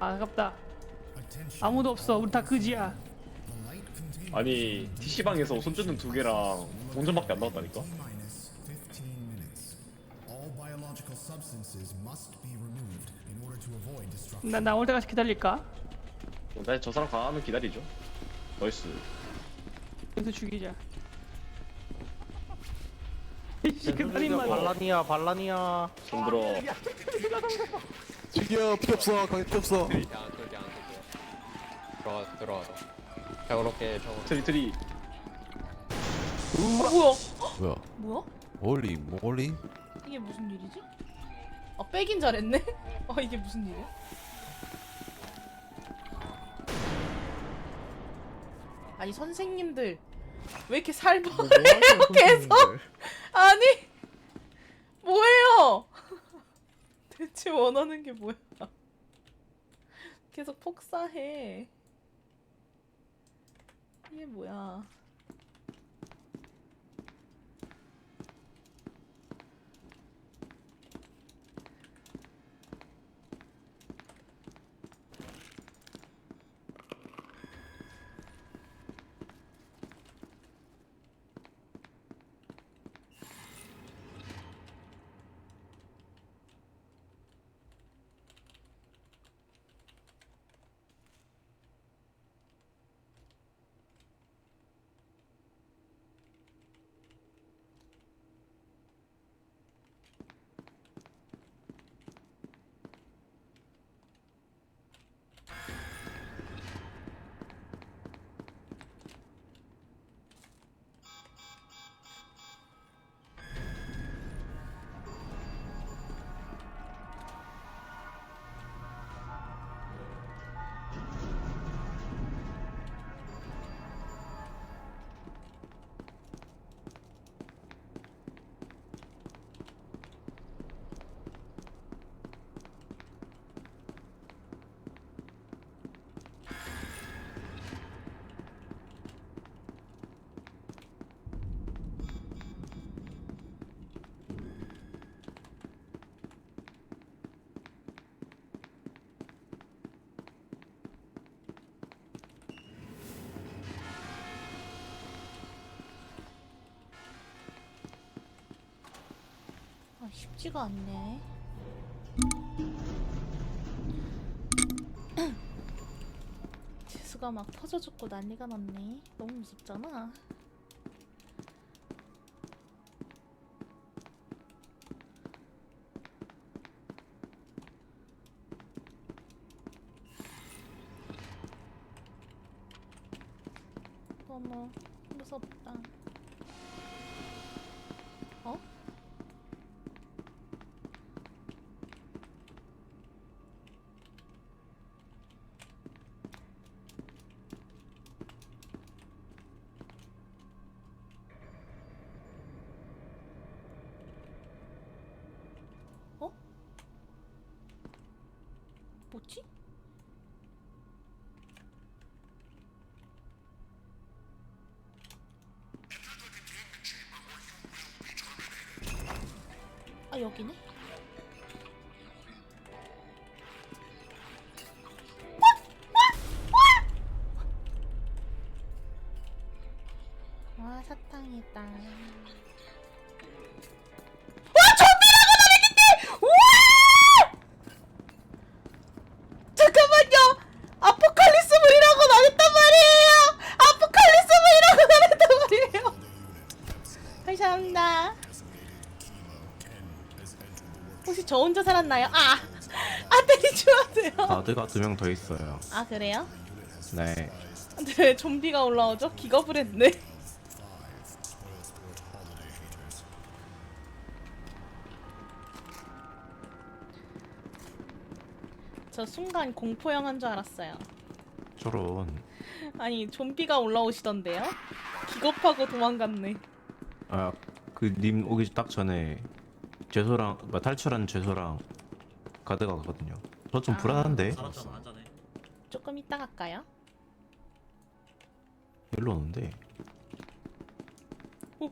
아, 아깝다. 아무도 없어. 우리 다 그지야. 아니 TC방에서 손전등 두 개랑 동전밖에 안 나왔다니까? minus 15 minutes. All biological substances must be removed in order to avoid destruction. 나 나올 때까지 기다릴까? 나 저 사람 가면 기다리죠 나이스 여기서 죽이자. 이씨 그 살인마다. 발라니아 발라니아 손들어 죽여 필요 없어 강의 필요 없어 안 쏠게 안 쏠게 들어가 들어가 자 그렇게 저 트리 트리 뭐야? 뭐야 뭐야? 멀리 멀리 이게 무슨 일이지? 아 빼긴 잘했네. 아 이게 무슨 일이야? 아니 선생님들 왜 이렇게 살벌해요 계속? 아니 뭐예요? 대체 원하는 게 뭐야? 계속 폭사해. 이게 뭐야? 쉽지가 않네. 재수가 막 터져 죽고 난리가 났네. 너무 무섭잖아. 너무 무섭다. 어? 어? 뭐지? 아 여기네? 와 사탕이다. 저 혼자 살았나요? 아, 아 때리지 마세요. 가드가 두 명 더 있어요 아 그래요? 네 근데 왜 좀비가 올라오죠? 기겁을 했네. 저 순간 공포 영화인 줄 알았어요. 저런 아니 좀비가 올라오시던데요? 기겁하고 도망갔네. 아 그 님 오기 딱 전에 죄소랑 뭐, 탈출한 죄소랑 가드가 가거든요. 저 좀 아, 불안한데 조금 이따 갈까요? 일로 오는데. 오.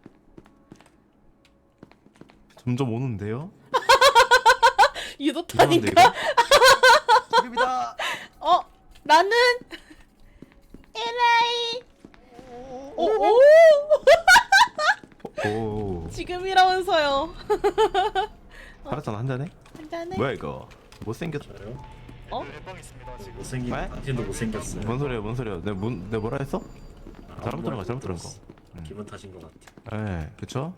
점점 오는데요? 유도타니까 지금이다. 어 나는 에라이 오오 이거? 오, 지금이라 서요. 살았잖아 한 잔에? 한잔해. 뭐야 이거 못생겼 저요? 어? 못생긴 왜? 당신도 못생겼어요. 뭔 소리야 뭔 소리야 내가, 뭔, 내가 뭐라 했어? 아, 잘못 들은 거, 잘못 들은 들었어. 기분 탓인 것 같아. 예 그쵸?